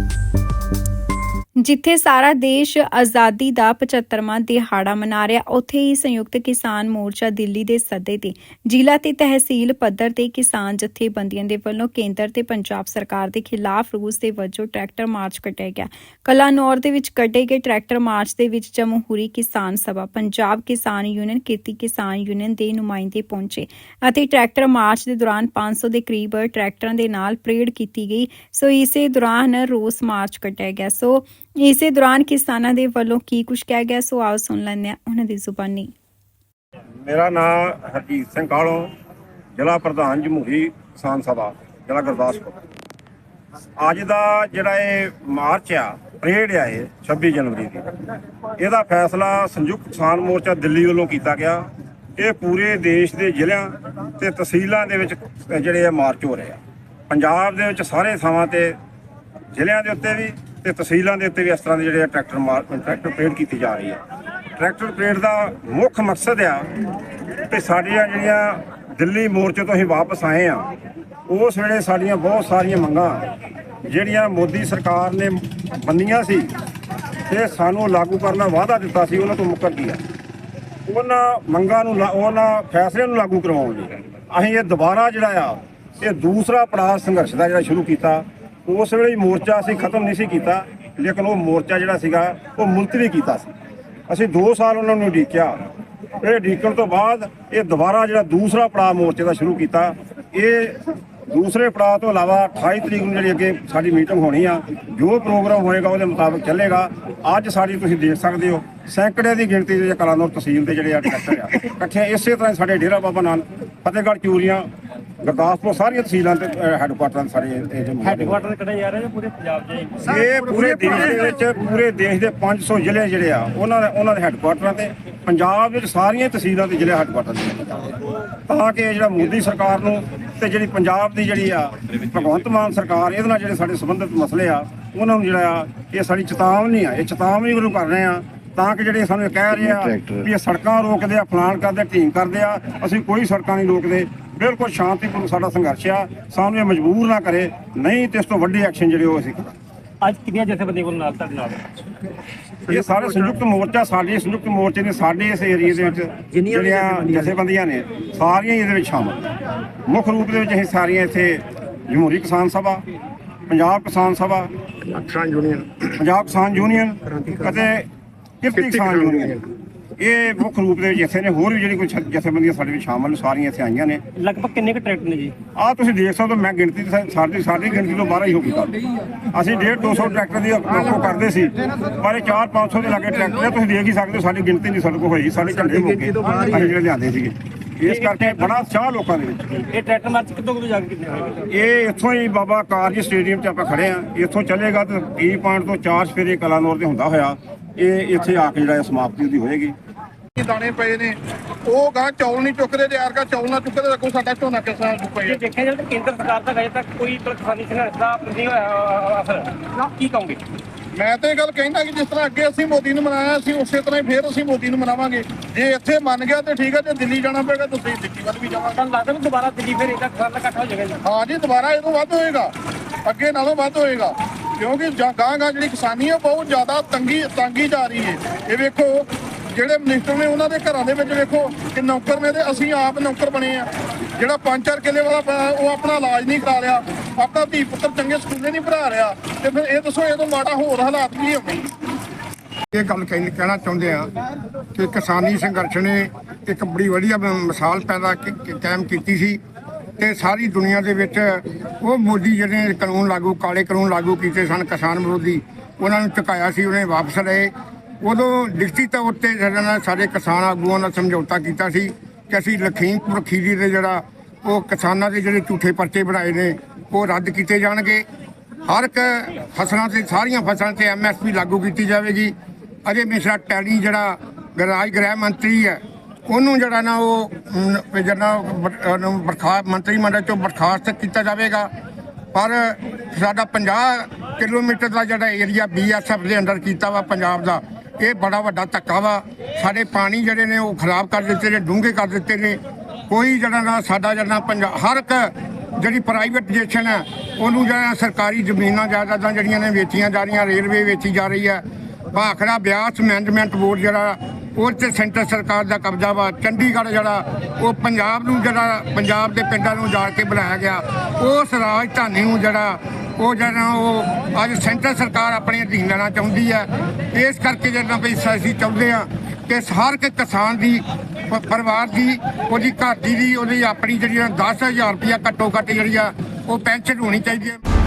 you ਜਿੱਥੇ ਸਾਰਾ ਦੇਸ਼ ਆਜ਼ਾਦੀ ਦਾ 75ਵਾਂ ਦਿਹਾੜਾ ਮਨਾ ਰਿਹਾ, ਉੱਥੇ ਹੀ ਸੰਯੁਕਤ ਕਿਸਾਨ ਮੋਰਚਾ ਦਿੱਲੀ ਦੇ ਸੱਦੇ ਤੇ, ਜ਼ਿਲ੍ਹਾ ਤੇ ਤਹਿਸੀਲ ਪੱਧਰ ਤੇ ਕਿਸਾਨ ਜਥੇਬੰਦੀਆਂ ਦੇ ਵੱਲੋਂ ਕੇਂਦਰ ਤੇ ਪੰਜਾਬ ਸਰਕਾਰ ਦੇ ਖਿਲਾਫ ਰੂਸ ਦੇ ਵਜੋਂ ਟਰੈਕਟਰ ਮਾਰਚ ਕੱਢਿਆ ਗਿਆ। ਕਲਾਨੌਰ ਦੇ ਵਿੱਚ ਕੱਢੇ ਗਏ ਟਰੈਕਟਰ ਮਾਰਚ ਦੇ ਵਿੱਚ ਜਮਹੂਰੀ ਕਿਸਾਨ ਸਭਾ, ਪੰਜਾਬ ਕਿਸਾਨ ਯੂਨੀਅਨ ਕਿਰਤੀ ਕਿਸਾਨ ਯੂਨੀਅਨ ਦੇ ਨੁਮਾਇੰਦੇ ਪਹੁੰਚੇ ਅਤੇ ਟਰੈਕਟਰ ਮਾਰਚ ਦੇ ਦੌਰਾਨ 500 ਦੇ ਕਰੀਬ ਟਰੈਕਟਰਾਂ ਦੇ ਨਾਲ ਪਰੇਡ ਕੀਤੀ ਗਈ। ਸੋ ਇਸੇ ਦੌਰਾਨ ਰੋਸ ਮਾਰਚ ਕੱਢਿਆ ਗਿਆ। ਸੋ ਇਸੇ ਦੌਰਾਨ ਕਿਸਾਨਾਂ ਦੇ ਵੱਲੋਂ ਕੀ ਕੁਝ ਕਿਹਾ ਗਿਆ, ਸੋ ਆਓ ਸੁਣ ਲੈਂਦੇ ਹਾਂ ਉਹਨਾਂ ਦੀ ਜ਼ੁਬਾਨੀ। ਮੇਰਾ ਨਾਮ ਹਰਜੀਤ ਸਿੰਘ ਕਾਲੋਂ, ਜ਼ਿਲ੍ਹਾ ਪ੍ਰਧਾਨ ਜਮਹੂਰੀ ਕਿਸਾਨ ਸਭਾ, ਜ਼ਿਲ੍ਹਾ ਗੁਰਦਾਸਪੁਰ। ਅੱਜ ਦਾ ਜਿਹੜਾ ਇਹ ਮਾਰਚ ਆ, ਪਰੇਡ ਆ ਇਹ 26 ਜਨਵਰੀ ਦੀ। ਇਹਦਾ ਫੈਸਲਾ ਸੰਯੁਕਤ ਕਿਸਾਨ ਮੋਰਚਾ ਦਿੱਲੀ ਵੱਲੋਂ ਕੀਤਾ ਗਿਆ। ਇਹ ਪੂਰੇ ਦੇਸ਼ ਦੇ ਜ਼ਿਲ੍ਹਿਆਂ ਤੇ ਤਹਿਸੀਲਾਂ ਦੇ ਵਿੱਚ ਜਿਹੜੇ ਆ ਮਾਰਚ ਹੋ ਰਹੇ ਆ। ਪੰਜਾਬ ਦੇ ਵਿੱਚ ਸਾਰੇ ਥਾਵਾਂ ਤੇ ਜ਼ਿਲ੍ਹਿਆਂ ਦੇ ਉੱਤੇ ਵੀ ਤੇ ਤਹਿਸੀਲਾਂ ਦੇ ਉੱਤੇ ਵੀ ਇਸ ਤਰ੍ਹਾਂ ਦੇ ਜਿਹੜੇ ਆ ਟਰੈਕਟਰ ਮਾਰ, ਟਰੈਕਟਰ ਪਰੇਡ ਕੀਤੀ ਜਾ ਰਹੀ ਹੈ। ਟਰੈਕਟਰ ਪਰੇਡ ਦਾ ਮੁੱਖ ਮਕਸਦ ਆ ਕਿ ਸਾਡੀਆਂ ਜਿਹੜੀਆਂ ਦਿੱਲੀ ਮੋਰਚੇ ਤੋਂ ਅਸੀਂ ਵਾਪਸ ਆਏ ਆ ਉਸ ਵੇਲੇ ਸਾਡੀਆਂ ਬਹੁਤ ਸਾਰੀਆਂ ਮੰਗਾਂ, ਜਿਹੜੀਆਂ ਮੋਦੀ ਸਰਕਾਰ ਨੇ ਬੰਦੀਆਂ ਸੀ ਤੇ ਸਾਨੂੰ ਲਾਗੂ ਕਰਨਾ ਵਾਅਦਾ ਦਿੱਤਾ ਸੀ, ਉਹਨਾਂ ਤੋਂ ਮੁੱਕਰ ਗਿਆ ਉਹਨਾਂ ਮੰਗਾਂ ਨੂੰ ਲਾ- ਉਹਨਾਂ ਫੈਸਲਿਆਂ ਨੂੰ ਲਾਗੂ ਕਰਵਾਉਣ ਲਈ ਅਸੀਂ ਇਹ ਦੁਬਾਰਾ ਜਿਹੜਾ ਆ, ਇਹ ਦੂਸਰਾ ਪੜਾਅ ਸੰਘਰਸ਼ ਦਾ ਜਿਹੜਾ ਸ਼ੁਰੂ ਕੀਤਾ। ਉਸ ਵੇਲੇ ਮੋਰਚਾ ਅਸੀਂ ਖਤਮ ਨਹੀਂ ਸੀ ਕੀਤਾ। ਲੇਕਿਨ ਉਹ ਮੋਰਚਾ ਜਿਹੜਾ ਸੀਗਾ, ਉਹ ਮੁਲਤਵੀ ਕੀਤਾ ਸੀ। ਅਸੀਂ 2 ਸਾਲ ਉਹਨਾਂ ਨੂੰ ਉਡੀਕਿਆ। ਇਹ ਉਡੀਕਣ ਤੋਂ ਬਾਅਦ ਇਹ ਦੁਬਾਰਾ ਜਿਹੜਾ ਦੂਸਰਾ ਪੜਾਅ ਮੋਰਚੇ ਦਾ ਸ਼ੁਰੂ ਕੀਤਾ, ਇਹ ਦੂਸਰੇ ਪੜਾਅ ਤੋਂ ਇਲਾਵਾ 28 ਤਰੀਕ ਨੂੰ ਜਿਹੜੀ ਅੱਗੇ ਸਾਡੀ ਮੀਟਿੰਗ ਹੋਣੀ ਆ, ਜੋ ਪ੍ਰੋਗਰਾਮ ਹੋਏਗਾ ਉਹਦੇ ਮੁਤਾਬਕ ਚੱਲੇਗਾ। ਅੱਜ ਸਾਡੀ ਤੁਸੀਂ ਦੇਖ ਸਕਦੇ ਹੋ ਸੈਂਕੜੇ ਦੀ ਗਿਣਤੀ ਦੇ ਕਲਾਨੌਰ ਤਹਿਸੀਲ ਦੇ ਜਿਹੜੇ ਆ ਟਰੈਕਟਰ ਆ, ਇਕੱਠੇ ਇਸੇ ਤਰ੍ਹਾਂ ਸਾਡੇ ਡੇਰਾ ਬਾਬਾ ਨਾਨਕ, ਫਤਿਹਗੜ੍ਹ ਚੂਰੀਆਂ ਗੁਰਦਾਸਪੁਰ ਸਾਰੀਆਂ ਤਹਿਸੀਲਾਂ ਤੇ ਹੈੱਡਕੁਆਟਰਾਂ ਦੇ ਸਾਰੇ ਇਹ ਜੋ ਹੈਡਕੁਆਟਰ ਤੇ ਕੱਢੇ ਜਾ ਰਹੇ ਨੇ? ਪੂਰੇ ਪੰਜਾਬ ਹੀ। ਇਹ ਪੂਰੇ ਦੇਸ਼ ਦੇ ਵਿੱਚ ਪੂਰੇ ਦੇਸ਼ ਦੇ 500 ਜ਼ਿਲ੍ਹੇ ਜਿਹੜੇ ਆ ਉਹਨਾਂ ਦੇ ਉਹਨਾਂ ਦੇ ਹੈੱਡਕੁਆਟਰਾਂ ਤੇ ਪੰਜਾਬ ਵਿੱਚ ਸਾਰੀਆਂ ਤਹਿਸੀਲਾਂ ਦੇ ਜ਼ਿਲ੍ਹੇ ਹੈੱਡਕੁਆਟਰ ਤੇ ਤਾਂ ਕਿ ਇਹ ਜਿਹੜਾ ਮੋਦੀ ਸਰਕਾਰ ਨੂੰ ਤੇ ਜਿਹੜੀ ਪੰਜਾਬ ਦੀ ਜਿਹੜੀ ਆ ਭਗਵੰਤ ਮਾਨ ਸਰਕਾਰ ਇਹਦੇ ਨਾਲ ਜਿਹੜੇ ਸਾਡੇ ਸੰਬੰਧਿਤ ਮਸਲੇ ਆ ਉਹਨਾਂ ਨੂੰ ਜਿਹੜਾ ਆ ਇਹ ਸਾਡੀ ਚੇਤਾਵਨੀ ਆ। ਇਹ ਚੇਤਾਵਨੀ ਵੱਲੋਂ ਕਰ ਰਹੇ ਆ ਤਾਂ ਕਿ ਜਿਹੜੇ ਸਾਨੂੰ ਇਹ ਕਹਿ ਰਹੇ ਆ ਵੀ ਇਹ ਸੜਕਾਂ ਰੋਕਦੇ ਆ ਫਲਾਣ ਕਰਦੇ ਢੀਂਗ ਕਰਦੇ ਆ ਅਸੀਂ ਕੋਈ ਸੜਕਾਂ ਨਹੀਂ ਰੋਕਦੇ। ਬਿਲਕੁਲ ਸ਼ਾਂਤੀਪੂਰਨ ਸਾਡਾ ਸੰਘਰਸ਼ ਆ। ਸਾਨੂੰ ਇਹ ਮਜਬੂਰ ਨਾ ਕਰੇ। ਨਹੀਂ ਤੇ ਇਸ ਤੋਂ ਵੱਡੇ ਐਕਸ਼ਨ ਜਿਹੜੇ ਉਹ ਅਸੀਂ ਕਰਾਂਗੇ। ਅੱਜ ਕਿੰਨੀਆਂ ਜਥੇਬੰਦੀਆਂ ਕੋਲ ਨਾਲ ਤੁਹਾਡੇ ਨਾਲ? ਇਹ ਸਾਰੇ ਸੰਯੁਕਤ ਮੋਰਚਾ ਸਾਡੇ ਸੰਯੁਕਤ ਮੋਰਚੇ ਨੇ ਸਾਡੇ ਇਸ ਏਰੀਏ ਦੇ ਵਿੱਚ ਜਿਹੜੀਆਂ ਜਥੇਬੰਦੀਆਂ ਨੇ। ਸਾਰੀਆਂ ਹੀ ਇਹਦੇ ਵਿੱਚ ਸ਼ਾਮਲ ਨੇ। ਮੁੱਖ ਰੂਪ ਦੇ ਵਿੱਚ ਅਸੀਂ ਸਾਰੀਆਂ ਇੱਥੇ ਜਮਹੂਰੀ ਕਿਸਾਨ ਸਭਾ ਪੰਜਾਬ ਕਿਸਾਨ ਸਭਾ ਕਿਸਾਨ ਯੂਨੀਅਨ। ਪੰਜਾਬ ਕਿਸਾਨ ਯੂਨੀਅਨ ਅਤੇ ਕਿਰਤੀ ਕਿਸਾਨ ਯੂਨੀਅਨ। ਇਹ ਮੁੱਖ ਰੂਪ ਦੇ ਵਿੱਚ ਇੱਥੇ ਨੇ ਹੋਰ ਵੀ ਜਿਹੜੀ ਕੋਈ ਜਥੇਬੰਦੀਆਂ ਸਾਡੇ ਵਿੱਚ ਸ਼ਾਮਲ ਨੇ ਸਾਰੀਆਂ ਇੱਥੇ ਆਈਆਂ ਨੇ। ਲਗਭਗ ਕਿੰਨੇ ਕੁ ਟਰੈਕਟਰ ਨੇ ਜੀ? ਆਹ ਤੁਸੀਂ ਦੇਖ ਸਕਦੇ ਹੋ ਮੈਂ ਗਿਣਤੀ ਤਾਂ ਸਾਡੀ ਸਾਡੀ ਗਿਣਤੀ ਤੋਂ ਬਾਹਰ ਹੀ ਹੋ ਗਈ। ਅਸੀਂ 1.5 200 ਟਰੈਕਟਰ ਦੀ ਵਰਤੋਂ ਕਰਦੇ ਸੀ ਪਰ ਇਹ 4 500 ਦੇ ਲਾਗੇ ਟਰੈਕਟਰ ਆ ਤੁਸੀਂ ਦੇਖ ਹੀ ਸਕਦੇ ਹੋ ਸਾਡੀ ਗਿਣਤੀ ਨਹੀਂ ਸਾਡੇ ਕੋਲ ਹੋਈ ਸਾਡੇ ਝੰਡੇ ਮੁੱਕੇ ਅਸੀਂ ਜਿਹੜੇ ਲਿਆਂਦੇ ਸੀਗੇ। ਇਸ ਕਰਕੇ ਬੜਾ ਚਾਹ ਲੋਕਾਂ ਦੇ ਵਿੱਚ। ਇਹ ਟਰੈਕਟਰ ਮਾਰਚ ਕਿੱਥੋਂ ਕਿੱਥੋਂ ਜਾ ਕੇ ਕਿੰਨੇ ਹੋਏ ਇਹ ਇੱਥੋਂ ਹੀ ਬਾਬਾ ਕਾਰਜ ਸਟੇਡੀਅਮ 'ਚ ਆਪਾਂ ਖੜੇ ਆ ਇੱਥੋਂ ਚੱਲੇਗਾ ਤੇ ਟੀ ਪੁਆਇੰਟ ਤੋਂ ਚਾਰ ਸਫੇਰੇ ਕਲਾਨੌਰ ਤੇ ਹੁੰਦਾ ਹੋਇਆ। ਇਹ ਇੱਥੇ ਆ ਕੇ ਜਿਹੜਾ ਇਹ ਸਮਾਪਤੀ ਉਹਦੀ ਹੋਏਗੀ। ਦਾਣੇ ਪਏ ਨੇ। ਉਹ ਗਾਂ ਚੌਲ ਨਹੀਂ ਚੁੱਕਦੇ ਤੇ ਕਾ ਚੌਲ ਨਾ ਚੁੱਕਦੇ ਤਾਂ ਕੋਈ ਸਾਡਾ ਝੋਨਾ ਕਿਸ ਤਰ੍ਹਾਂ ਚੁੱਕੇਗਾ? ਜੇ ਦੇਖਿਆ ਜਾਵੇ ਤਾਂ ਕੇਂਦਰ ਸਰਕਾਰ ਦਾ ਅਜੇ ਤੱਕ ਕੋਈ ਕਿਸਾਨੀ ਸੰਘਰਸ਼ ਦਾ ਨਹੀਂ ਹੋਇਆ ਅਸਰ। ਕੀ ਕਹੋਗੇ? ਮੈਂ ਤਾਂ ਇਹ ਗੱਲ ਕਹਿੰਦਾ ਕਿ ਜਿਸ ਤਰ੍ਹਾਂ ਅੱਗੇ ਅਸੀਂ ਮੋਦੀ ਨੂੰ ਮਨਾਇਆ ਸੀ ਉਸੇ ਤਰ੍ਹਾਂ ਹੀ ਫੇਰ ਅਸੀਂ ਮੋਦੀ ਨੂੰ ਮਨਾਵਾਂਗੇ। ਜੇ ਇੱਥੇ ਮੰਨ ਗਿਆ ਤੇ ਠੀਕ ਹੈ ਜੇ ਦਿੱਲੀ ਜਾਣਾ ਪਏਗਾ ਤਾਂ ਦਿੱਲੀ ਵੱਲ ਵੀ ਜਾਵਾਂਗੇ। ਲੱਗਦਾ ਵੀ ਦੁਬਾਰਾ ਦਿੱਲੀ ਫਿਰ ਇਹਦਾ ਕਿਸਾਨ ਦਾ ਇਕੱਠ ਹੋ ਜਾਏਗਾ ਹਾਂ ਜੀ ਦੁਬਾਰਾ ਇਹ ਤੋਂ ਵੱਧ ਹੋਏਗਾ। ਅੱਗੇ ਨਾਲੋਂ ਵੱਧ ਹੋਏਗਾ। ਕਿਉਂਕਿ ਗਾਂ ਗਾਂ ਜਿਹੜੀ ਕਿਸਾਨੀ ਹੈ ਬਹੁਤ ਜ਼ਿਆਦਾ ਤੰਗੀ ਤੰਗੀ ਜਾ ਰਹੀ ਹੈ ਇਹ ਵੇਖੋ ਜਿਹੜੇ ਮਿਨਿਸਟਰ ਨੇ ਉਹਨਾਂ ਦੇ ਘਰਾਂ ਦੇ ਵਿੱਚ ਵੇਖੋ ਕਿ ਨੌਕਰ ਨੇ ਤੇ ਅਸੀਂ ਆਪ ਨੌਕਰ ਬਣੇ ਆ। ਜਿਹੜਾ ਪੰਜ ਚਾਰ ਕਿੱਲੇ ਵਾਲਾ ਉਹ ਆਪਣਾ ਇਲਾਜ ਨਹੀਂ ਕਰਾ ਰਿਹਾ, ਆਪਣਾ ਧੀ ਪੁੱਤਰ ਚੰਗੇ ਸਕੂਲੇ ਨਹੀਂ ਪੜ੍ਹਾ ਰਿਹਾ, ਤੇ ਫਿਰ ਇਹ ਦੱਸੋ, ਇਹ ਤੋਂ ਮਾੜਾ ਹੋਰ ਹਾਲਾਤ ਕੀ ਹੋਣਗੇ? ਇਹ ਗੱਲ ਕਹਿਣਾ ਚਾਹੁੰਦੇ ਆ ਕਿ ਕਿਸਾਨੀ ਸੰਘਰਸ਼ ਨੇ ਇੱਕ ਬੜੀ ਵਧੀਆ ਮਿਸਾਲ ਪੈਦਾ ਕਾਇਮ ਕੀਤੀ ਸੀ ਤੇ ਸਾਰੀ ਦੁਨੀਆ ਦੇ ਵਿੱਚ ਉਹ ਮੋਦੀ ਜਿਹੜੇ ਕਾਨੂੰਨ ਲਾਗੂ ਕਾਲੇ ਕਾਨੂੰਨ ਲਾਗੂ ਕੀਤੇ ਸਨ ਕਿਸਾਨ ਵਿਰੋਧੀ, ਉਹਨਾਂ ਨੂੰ ਚੁਕਾਇਆ ਸੀ, ਉਹਨੇ ਵਾਪਸ ਲਏ। ਉਦੋਂ ਲਿਖਤੀ ਤੌਰ ਤੇ ਸਾਡੇ ਨਾਲ ਸਾਡੇ ਕਿਸਾਨ ਆਗੂਆਂ ਨਾਲ ਸਮਝੌਤਾ ਕੀਤਾ ਸੀ ਕਿ ਅਸੀਂ ਲਖੀਮਪੁਰ ਖੀਰੀ ਦੇ ਜਿਹੜਾ ਉਹ ਕਿਸਾਨਾਂ ਦੇ ਜਿਹੜੇ ਝੂਠੇ ਪਰਚੇ ਬਣਾਏ ਨੇ, ਉਹ ਰੱਦ ਕੀਤੇ ਜਾਣਗੇ। ਹਰ ਇੱਕ ਫਸਲਾਂ ਤੇ, ਸਾਰੀਆਂ ਫਸਲਾਂ ਤੇ ਐਮਐਸਪੀ ਲਾਗੂ ਕੀਤੀ ਜਾਵੇਗੀ। ਅਜੇ ਮਿਸ਼ਰਾ ਟੈਲੀ ਜਿਹੜਾ ਗਰਾਜ ਗ੍ਰਹਿ ਮੰਤਰੀ ਹੈ, ਉਹਨੂੰ ਜਿਹੜਾ ਨਾ ਉਹ ਜਿਹੜਾ ਬਰਖਾ ਮੰਤਰੀ ਮੰਡਲ ਚੋਂ ਬਰਖਾਸਤ ਕੀਤਾ ਜਾਵੇਗਾ। ਪਰ ਸਾਡਾ 50 ਕਿਲੋਮੀਟਰ ਦਾ ਜਿਹੜਾ ਏਰੀਆ ਬੀਐਸਐਫ ਦੇ ਅੰਡਰ ਕੀਤਾ ਵਾ, ਪੰਜਾਬ ਦਾ ਇਹ ਬੜਾ ਵੱਡਾ ਧੱਕਾ ਵਾ। ਸਾਡੇ ਪਾਣੀ ਜਿਹੜੇ ਨੇ ਉਹ ਖਰਾਬ ਕਰ ਦਿੱਤੇ ਨੇ, ਡੂੰਘੇ ਕਰ ਦਿੱਤੇ ਨੇ। ਕੋਈ ਜਿਹੜਾ ਨਾ ਸਾਡਾ ਜਿਹੜਾ ਪੰਜਾਬ ਹਰ ਇੱਕ ਜਿਹੜੀ ਪ੍ਰਾਈਵੇਟ ਜੇਸ਼ਨ ਹੈ, ਉਹਨੂੰ ਜਿਹੜਾ ਸਰਕਾਰੀ ਜ਼ਮੀਨਾਂ ਜਾਇਦਾਦਾਂ ਜਿਹੜੀਆਂ ਨੇ ਵੇਚੀਆਂ ਜਾ ਰਹੀਆਂ, ਰੇਲਵੇ ਵੇਚੀ ਜਾ ਰਹੀ ਹੈ। ਭਾਖੜਾ ਬਿਆਸ ਮੈਨੇਜਮੈਂਟ ਬੋਰਡ ਜਿਹੜਾ ਉਹ 'ਤੇ ਸੈਂਟਰ ਸਰਕਾਰ ਦਾ ਕਬਜ਼ਾ ਵਾ। ਚੰਡੀਗੜ੍ਹ ਜਿਹੜਾ, ਉਹ ਪੰਜਾਬ ਨੂੰ ਜਿਹੜਾ, ਪੰਜਾਬ ਦੇ ਪਿੰਡਾਂ ਨੂੰ ਜਾ ਕੇ ਬਣਾਇਆ ਗਿਆ। ਉਸ ਰਾਜਧਾਨੀ ਨੂੰ ਜਿਹੜਾ ਉਹ ਜਿਹੜਾ ਉਹ ਅੱਜ ਸੈਂਟਰ ਸਰਕਾਰ ਆਪਣੇ ਅਧੀਨ ਲੈਣਾ ਚਾਹੁੰਦੀ ਹੈ। ਇਸ ਕਰਕੇ ਜਿਹੜਾ ਵੀ ਅਸੀਂ ਚਾਹੁੰਦੇ ਆ ਕਿ ਹਰ ਇੱਕ ਕਿਸਾਨ ਦੀ ਪਰਿਵਾਰ ਦੀ, ਉਹਦੀ ਘਰ ਦੀ ਦੀ ਉਹਦੀ ਆਪਣੀ ਜਿਹੜੀ 10000 ਰੁਪਇਆ ਘੱਟੋ ਘੱਟ ਜਿਹੜੀ ਆ, ਉਹ ਪੈਨਸ਼ਨ ਹੋਣੀ ਚਾਹੀਦੀ ਹੈ।